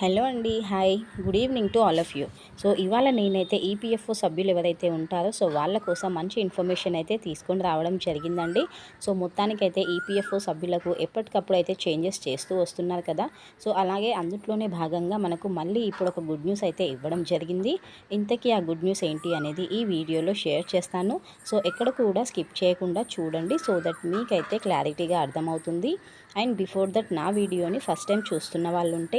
Hello అండి hi. Good evening to all of you. So ఇవాళ నేనైతే ఈపీఎఫ్ఓ సభ్యులు ఎవరైతే ఉంటారో సో వాళ్ళ కోసం మంచి ఇన్ఫర్మేషన్ అయితే తీసుకొని రావడం జరిగిందండి. సో మొత్తానికైతే ఈపీఎఫ్ఓ సభ్యులకు ఎప్పటికప్పుడు అయితే చేంజెస్ చేస్తూ వస్తున్నారు కదా. సో అలాగే అందుట్లోనే భాగంగా మనకు మళ్ళీ ఇప్పుడు ఒక గుడ్ న్యూస్ అయితే ఇవ్వడం జరిగింది. ఇంతకీ ఆ గుడ్ న్యూస్ ఏంటి అనేది ఈ వీడియోలో షేర్ చేస్తాను. సో ఎక్కడ కూడా స్కిప్ చేయకుండా చూడండి సో దట్ మీకైతే క్లారిటీగా అర్థమవుతుంది. అండ్ బిఫోర్ దట్ నా వీడియోని ఫస్ట్ టైం చూస్తున్న వాళ్ళు ఉంటే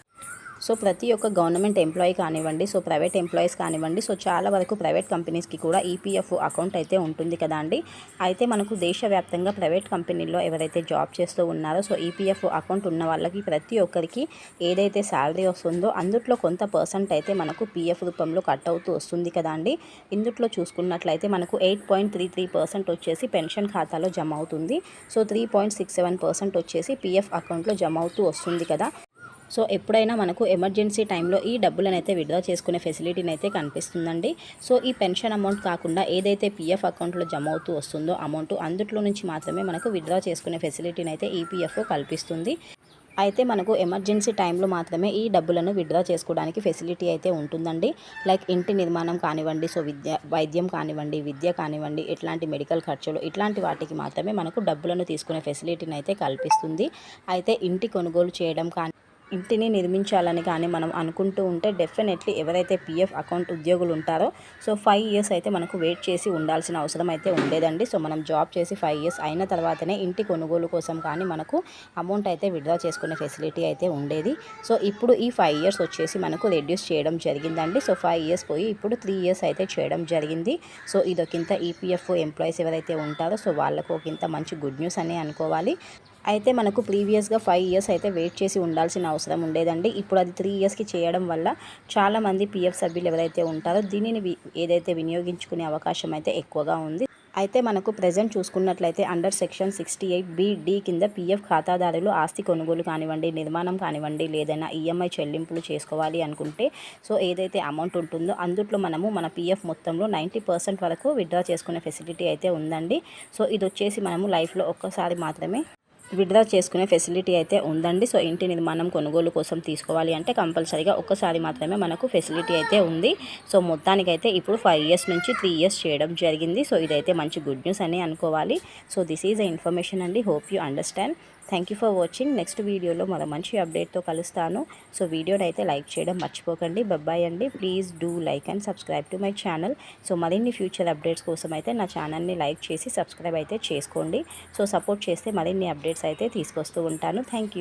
సో ప్రతి ఒక్క గవర్నమెంట్ ఎంప్లాయీ కానివ్వండి సో ప్రైవేట్ ఎంప్లాయీస్ కానివ్వండి సో చాలా వరకు ప్రైవేట్ కంపెనీస్కి కూడా ఈపీఎఫ్ అకౌంట్ అయితే ఉంటుంది కదా అండి. అయితే మనకు దేశవ్యాప్తంగా ప్రైవేట్ కంపెనీల్లో ఎవరైతే జాబ్ చేస్తూ ఉన్నారో సో ఈపీఎఫ్ అకౌంట్ ఉన్న వాళ్ళకి ప్రతి ఒక్కరికి ఏదైతే శాలరీ వస్తుందో అందుట్లో కొంత పర్సెంట్ అయితే మనకు పీఎఫ్ రూపంలో కట్ అవుతూ వస్తుంది కదా అండి. ఇందుట్లో చూసుకున్నట్లయితే మనకు eight point three three percent వచ్చేసి పెన్షన్ ఖాతాలో జమ అవుతుంది. So three point six seven percent వచ్చేసి పీఎఫ్ అకౌంట్లో జమ అవుతూ వస్తుంది కదా. సో ఎప్పుడైనా మనకు ఎమర్జెన్సీ టైంలో ఈ డబ్బులను అయితే విడ్రా చేసుకునే ఫెసిలిటీని అయితే కనిపిస్తుందండి. సో ఈ పెన్షన్ అమౌంట్ కాకుండా ఏదైతే పీఎఫ్ అకౌంట్లో జమ అవుతూ వస్తుందో అమౌంట్ అందుట్లో నుంచి మాత్రమే మనకు విడ్రా చేసుకునే ఫెసిలిటీని అయితే ఈపీఎఫ్ఓ కల్పిస్తుంది. అయితే మనకు ఎమర్జెన్సీ టైంలో మాత్రమే ఈ డబ్బులను విడ్రా చేసుకోవడానికి ఫెసిలిటీ అయితే ఉంటుందండి. లైక్ ఇంటి నిర్మాణం కానివ్వండి సో విద్య వైద్యం కానివ్వండి విద్య కానివ్వండి ఇట్లాంటి మెడికల్ ఖర్చులు ఇట్లాంటి వాటికి మాత్రమే మనకు డబ్బులను తీసుకునే ఫెసిలిటీని అయితే కల్పిస్తుంది. అయితే ఇంటి కొనుగోలు చేయడం కానీ ఇంటిని నిర్మించాలని కానీ మనం అనుకుంటూ ఉంటే డెఫినెట్లీ ఎవరైతే పిఎఫ్ అకౌంట్ ఉద్యోగులు ఉంటారో సో ఫైవ్ ఇయర్స్ అయితే మనకు వెయిట్ చేసి ఉండాల్సిన అవసరం అయితే ఉండేదండి. సో మనం జాబ్ చేసి ఫైవ్ ఇయర్స్ అయిన తర్వాతనే ఇంటి కొనుగోలు కోసం కానీ మనకు అమౌంట్ అయితే విడ్రా చేసుకునే ఫెసిలిటీ అయితే ఉండేది. సో ఇప్పుడు ఈ ఫైవ్ ఇయర్స్ వచ్చేసి మనకు రెడ్యూస్ చేయడం జరిగిందండి. సో ఫైవ్ ఇయర్స్ పోయి ఇప్పుడు త్రీ ఇయర్స్ అయితే చేయడం జరిగింది. సో ఇదొకింత ఈపీఎఫ్ఓ ఎంప్లాయీస్ ఎవరైతే ఉంటారో సో వాళ్ళకు ఒకంత మంచి గుడ్ న్యూస్ అని అనుకోవాలి. అయితే మనకు ప్రీవియస్గా ఫైవ్ ఇయర్స్ అయితే వెయిట్ చేసి ఉండాల్సిన అవసరం ఉండేదండి. ఇప్పుడు అది త్రీ ఇయర్స్కి చేయడం వల్ల చాలామంది పిఎఫ్ సభ్యులు ఎవరైతే ఉంటారో దీనిని ఏదైతే వినియోగించుకునే అవకాశం అయితే ఎక్కువగా ఉంది. అయితే మనకు ప్రజెంట్ చూసుకున్నట్లయితే under section sixty eight B కింద పీఎఫ్ ఖాతాదారులు ఆస్తి కొనుగోలు కానివ్వండి నిర్మాణం కానివ్వండి లేదైనా ఈఎంఐ చెల్లింపులు చేసుకోవాలి అనుకుంటే సో ఏదైతే అమౌంట్ ఉంటుందో అందుట్లో మనము మన పీఎఫ్ మొత్తంలో నైంటీ పర్సెంట్ వరకు విత్డ్రా చేసుకునే ఫెసిలిటీ అయితే ఉందండి. సో ఇది వచ్చేసి మనము లైఫ్లో ఒక్కసారి మాత్రమే విడ్రా చేసుకునే ఫెసిలిటీ అయితే ఉందండి. సో ఇంటి నిర్మాణం కొనుగోలు కోసం తీసుకోవాలి అంటే కంపల్సరీగా ఒక్కసారి మాత్రమే మనకు ఫెసిలిటీ అయితే ఉంది. సో మొత్తానికైతే ఇప్పుడు ఫైవ్ ఇయర్స్ నుంచి త్రీ ఇయర్స్ చేయడం జరిగింది. సో ఇదైతే మంచి గుడ్ న్యూస్ అని అనుకోవాలి. So this is a information అండి. Hope you understand. Thank you for watching next వీడియోలో మరో మంచి అప్డేట్తో కలుస్తాను. సో వీడియోని అయితే లైక్ చేయడం మర్చిపోకండి. బబ్బాయ్ అండి. Please do like and subscribe to my channel so మరిన్ని ఫ్యూచర్ అప్డేట్స్ కోసం అయితే నా ఛానల్ని లైక్ చేసి సబ్స్క్రైబ్ అయితే చేసుకోండి. సో సపోర్ట్ చేస్తే మరిన్ని అప్డేట్స్ అయితే తీసుకొస్తూ ఉంటాను. థ్యాంక్